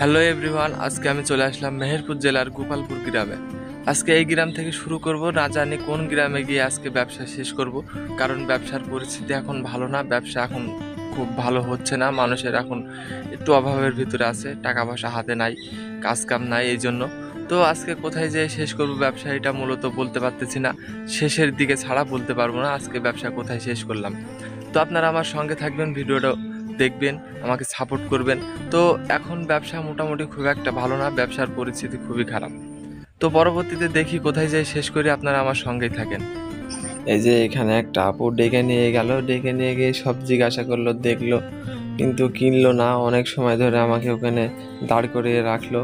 Hello everyone, আজকে আমি চলে আসলাম মেহেরপুর জেলার গোপালপুর গ্রামে। আজকে এই গ্রাম থেকে শুরু করব, না জানি কোন গ্রামে গিয়ে আজকে ব্যবসা শেষ করব, কারণ ব্যবসার পরিস্থিতি এখন ভালো না, ব্যবসা এখন খুব ভালো হচ্ছে না, মানুষের এখন একটু অভাবের ভিতরে আছে, টাকা পয়সা হাতে নাই কাজ কাম নাই এই জন্য। তো আজকে কোথায় যেয়ে শেষ করব ব্যবসা, এটা মূলত বলতে পারতেছি না, শেষের দিকে ছাড়া বলতে পারব না, আজকে ব্যবসা কোথায় শেষ করলাম। তো আপনারা আমার সঙ্গে থাকবেন, ভিডিওটা দেখবেন আমাকে সাপোর্ট করবেন। তো এখন ব্যবসা মোটামুটি খুব একটা ভালো না ব্যবসার পরিস্থিতি খুবই খারাপ। তো পরবর্তীতে দেখি কোথায় যাই শেষ করি আপনারা আমার সঙ্গেই থাকেন। এই যে এখানে একটা আপু ডেকে নিয়ে গেল ডেকে নিয়ে গিয়ে সব জিজ্ঞাসা করল দেখল কিন্তু কিনলো না। অনেক সময় ধরে আমাকে ওখানে দাঁড় করিয়ে রাখল।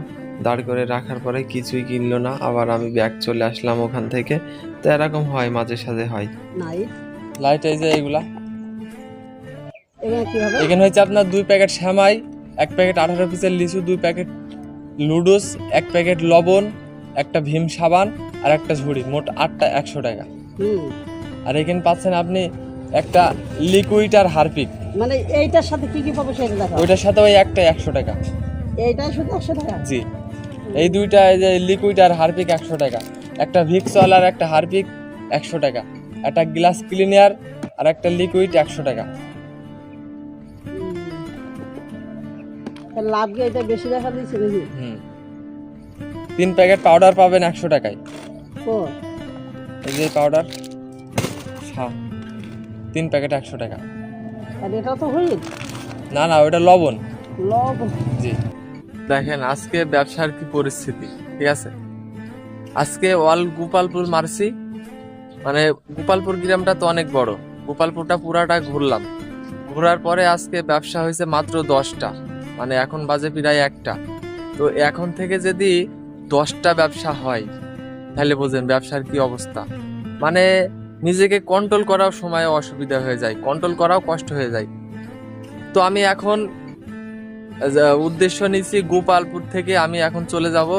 দাঁড় করে রাখার পরে কিছুই কিনলো না। আবার আমি ব্যাগ চলে আসলাম ওখান থেকে। তো এরকম হয় মাঝে সাঝে হয়। লাইট এই যে এইগুলা। এখানে হচ্ছে আপনার দুই প্যাকেট শ্যামাই এক প্যাকেট আঠারো পিসের লিচু দুই প্যাকেট লুডুস এক প্যাকেট লবণ একটা ভীম সাবান আর একটা ঝুড়ি। মোট আটটা একশো টাকা। আর এখানে পাচ্ছেন আপনি একটা লিকুইড আর হারপিক। মানে এইটার সাথে কি কি পাবো সেটা দেখো ওইটার সাথে ওই একটা একশো টাকা। এইটা শুধু একশো টাকা? জি। এই দুইটা এই যে লিকুইড আর হারপিক একশো টাকা। একটা ভিক্সল আর একটা হারপিক একশো টাকা। একটা গ্লাস ক্লিনার আর একটা লিকুইড একশো টাকা। লাভ কি এটা বেশি দেখা দিচ্ছে নাকি? হুম। তিন প্যাকেট পাউডার পাবেন একশো টাকায়। ও। এই যে পাউডার হ্যাঁ তিন প্যাকেট একশো টাকা। আর এটা তো হইল? না না ওটা লবণ। লব জি। দেখেন আজকে ব্যবসার কি পরিস্থিতি ঠিক আছে? আজকে অল গোপালপুর মারছি। মানে গোপালপুর গ্রামটা তো অনেক বড়। গোপালপুরটা পুরাটা ঘুরলাম। ঘোরার পরে আজকে ব্যবসা হয়েছে মাত্র দশটা। মানে এখন বাজে প্রায় একটা। তো এখন থেকে যদি দশটা ব্যবসা হয়, তাহলে বোঝেন ব্যবসার কি অবস্থা। মানে নিজেকে কন্ট্রোল করাও সময় অসুবিধা হয়ে যায় কন্ট্রোল করাও কষ্ট হয়ে যায়। তো আমি এখন উদ্দেশ্য নিচ্ছি গোপালপুর থেকে আমি এখন চলে যাব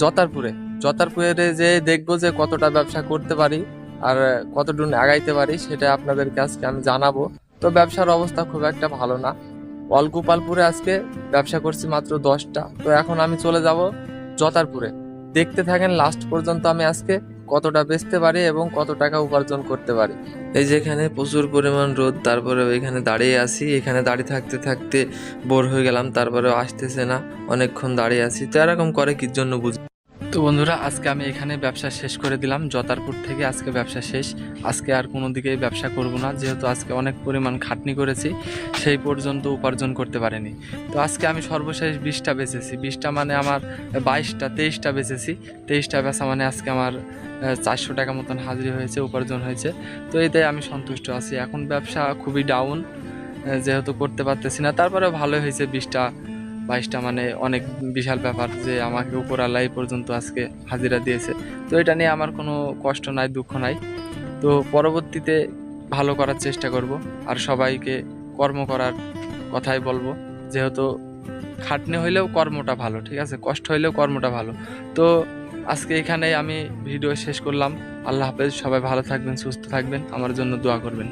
জতারপুরে। জতারপুরে যে দেখব যে কতটা ব্যবসা করতে পারি আর কতটুকু আগাইতে পারি, সেটা আপনাদের কাছে আমি জানাব। তো ব্যবসার অবস্থা খুব একটা ভালো না। অল গোপালপুরে আজকে ব্যবসা করছি মাত্র দশটা। তো এখন আমি চলে যাব জতারপুরে। দেখতে থাকেন লাস্ট পর্যন্ত আমি আজকে কতটা বেচতে পারি এবং কত টাকা উপার্জন করতে পারি। এই যে এখানে প্রচুর পরিমাণ রোদ, তারপরে এখানে দাঁড়িয়ে আসি এখানে দাঁড়িয়ে থাকতে থাকতে বোর হয়ে গেলাম তারপরে আসতেছে না। অনেকক্ষণ দাঁড়িয়ে আছি। তো এরকম করে কি জন্য বুঝ তো বন্ধুরা, আজকে আমি এখানে ব্যবসা শেষ করে দিলাম। জতারপুর থেকে আজকে ব্যবসা শেষ। আজকে আর কোনো দিকেই ব্যবসা করব না, যেহেতু আজকে অনেক পরিমাণ খাটনি করেছি, সেই পর্যন্ত উপার্জন করতে পারিনি। তো আজকে আমি সর্বশেষ বিশটা বেচেছি। বিশটা মানে আমার বাইশটা, তেইশটা বেচেছি। তেইশটা বেচা মানে আজকে আমার চারশো টাকা মতন হাজিরি হয়েছে, উপার্জন হয়েছে। তো এতে আমি সন্তুষ্ট আছি। এখন ব্যবসা খুবই ডাউন যেহেতু করতে পারতেছি না। তারপরে ভালো হয়েছে বিশটা বাইশটা মানে অনেক বিশাল ব্যাপার যে আমাকে উপর আল্লাহ পর্যন্ত আজকে হাজিরা দিয়েছে। তো এটা নিয়ে আমার কোনো কষ্ট নাই, দুঃখ নাই। তো পরবর্তীতে ভালো করার চেষ্টা করব আর সবাইকে কর্ম করার কথাই বলব। যেহেতু খাটনি হইলেও কর্মটা ভালো, ঠিক আছে? কষ্ট হইলেও কর্মটা ভালো। তো আজকে এখানেই আমি ভিডিও শেষ করলাম। আল্লাহ হাফেজ, সবাই ভালো থাকবেন, সুস্থ থাকবেন। আমার জন্য দোয়া করবেন।